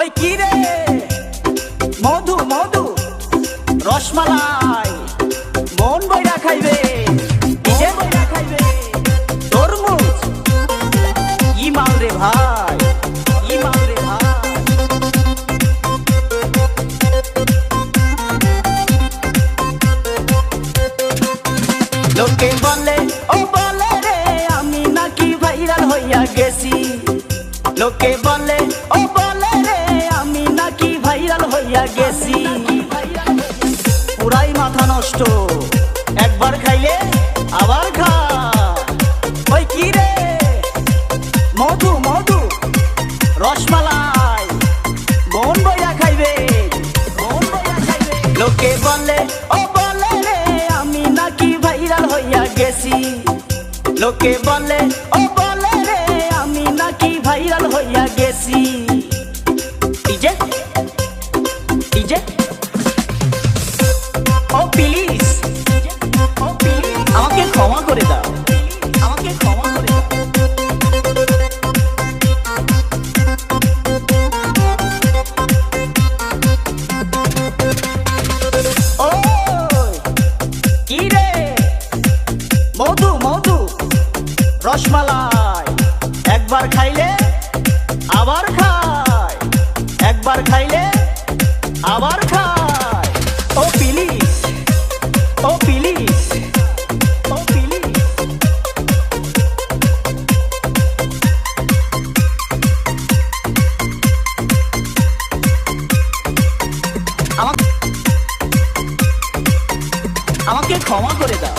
ওই কি মধু মধু, রসমালাই। মন বইরা খাইবে ভাই। লোকে বলে, ও বলে রে, আমি নাকি ভাইরাল হইয়া গেছি। লোকে বলে পুরাই মাথা নষ্ট। একবার খাইলে আবার খা। ওই কি রে? মধু মধু, রসমালাই। মন বইয়া খাইবে, মন লোকে বলে, ও বলে রে, আমি নাকি ভাইরাল হইয়া গেছি। লোকে বলে, ও রসমালাই। একবার খাইলে আবার খায় একবার খাইলে আবার খায় ও প্লিজ ও প্লিজ ও আমাকে আমাকে ক্ষমা করে দাও।